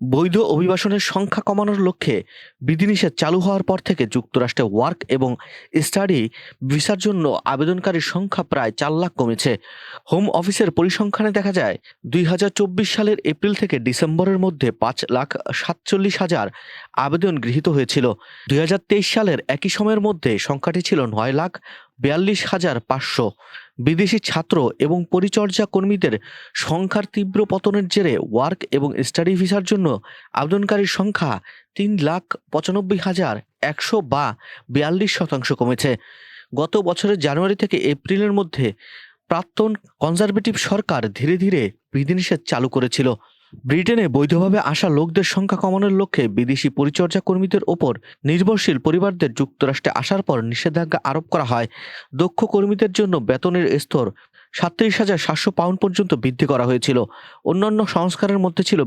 বৈধ অভিবাসনের সংখ্যা কমানোর লক্ষ্যে বিধিনিষেধ চালু হওয়ার পর থেকে যুক্তরাষ্ট্রে ওয়ার্ক এবং স্টাডি ভিসার জন্য আবেদনকারীর সংখ্যা প্রায় চার লাখ কমেছে। হোম অফিসের পরিসংখ্যানে দেখা যায়, দুই হাজার চব্বিশ সালের এপ্রিল থেকে ডিসেম্বরের মধ্যে পাঁচ লাখ সাতচল্লিশ হাজার আবেদন গৃহীত হয়েছিল। দুই হাজার তেইশ সালের একই সময়ের মধ্যে সংখ্যাটি ছিল নয় লাখ বিয়াল্লিশ হাজার পাঁচশো বিদেশি ছাত্র এবং পরিচর্যা কর্মীদের সংখ্যার তীব্র পতনের জেরে ওয়ার্ক এবং স্টাডি ভিসার জন্য আবেদনকারীর সংখ্যা তিন লাখ পঁচানব্বই হাজার একশো বা বিয়াল্লিশ শতাংশ কমেছে। গত বছরের জানুয়ারি থেকে এপ্রিলের মধ্যে প্রাক্তন কনজারভেটিভ সরকার ধীরে ধীরে বিধিনিষেধ চালু করেছিল। ব্রিটেনে বৈধভাবে আসা লোকদের সংখ্যা কমানোর লক্ষ্যে বিদেশি পরিচর্যা কর্মীদের ওপর নির্ভরশীল পরিবারদের যুক্তরাষ্ট্রে আসার পর নিষেধাজ্ঞা আরোপ করা হয়। দক্ষ কর্মীদের জন্য বেতনের স্তর সাতত্রিশ হাজার সাতশো পাউন্ড পর্যন্ত বৃদ্ধি করা হয়েছিল। অন্যান্য সংস্কারের মধ্যে ছিল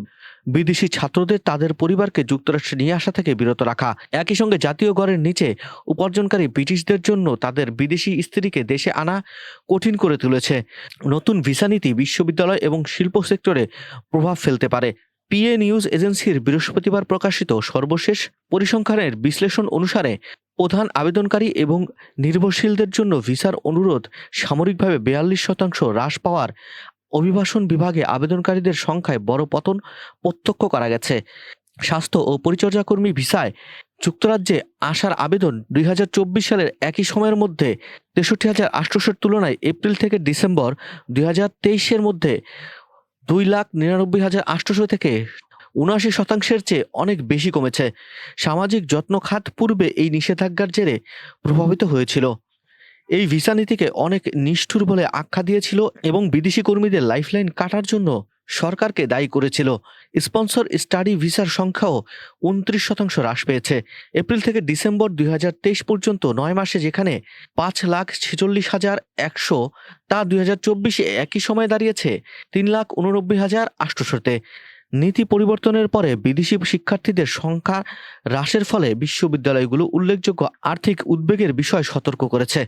বিদেশি ছাত্রদের তাদের পরিবারকে যুক্তরাষ্ট্রে নিয়ে আসা থেকে বিরত রাখা। একই সঙ্গে জাতীয় গড়ের নিচে উপার্জনকারী ব্রিটিশদের জন্য তাদের বিদেশি স্ত্রীকে দেশে আনা কঠিন করে তুলেছে। নতুন ভিসা নীতি বিশ্ববিদ্যালয় এবং শিল্প সেক্টরে প্রভাব ফেলতে পারে। পিএ নিউজ এজেন্সির বৃহস্পতিবার প্রকাশিত সর্বশেষ পরিসংখ্যানের বিশ্লেষণ অনুসারে প্রধান আবেদনকারী এবং নির্ভরশীলদের জন্য ভিসার অনুরোধ সামরিকভাবে বেয়াল্লিশ শতাংশ হ্রাস পাওয়ার অভিবাসন বিভাগে আবেদনকারীদের সংখ্যায় বড় পতন প্রত্যক্ষ করা গেছে। স্বাস্থ্য ও পরিচর্যা কর্মী ভিসায় যুক্তরাজ্যে আসার আবেদন দুই হাজার চব্বিশ সালের একই সময়ের মধ্যে তেষট্টি হাজার আটশোশোর তুলনায় এপ্রিল থেকে ডিসেম্বর দুই হাজার তেইশের মধ্যে দুই লাখ নিরানব্বই হাজার আটশোশো থেকে উনআশি শতাংশের চেয়ে অনেক বেশি কমেছে। সামাজিক যত্ন খাত পূর্বে এই নিষেধাজ্ঞার জেরে প্রভাবিত হয়েছিল। এই ভিসা নীতিকে অনেক নিষ্ঠুর বলে আখ্যা দিয়েছিল এবং বিদেশি কর্মীদের লাইফলাইন কাটার জন্য সরকারকে দায়ী করেছিল। স্পন্সর স্টাডি ভিসার সংখ্যাও উনত্রিশ শতাংশ হ্রাস পেয়েছে। এপ্রিল থেকে ডিসেম্বর দুই হাজার তেইশ পর্যন্ত নয় মাসে যেখানে পাঁচ লাখ ছেচল্লিশ হাজার একশো, তা দুই একই সময়ে দাঁড়িয়েছে তিন লাখ উননব্বই হাজার আটশোশোতে নীতি পরিবর্তনের পরে বিদেশি শিক্ষার্থীদের সংখ্যা হ্রাসের ফলে বিশ্ববিদ্যালয়গুলো উল্লেখযোগ্য আর্থিক উদ্বেগের বিষয় সতর্ক করেছে।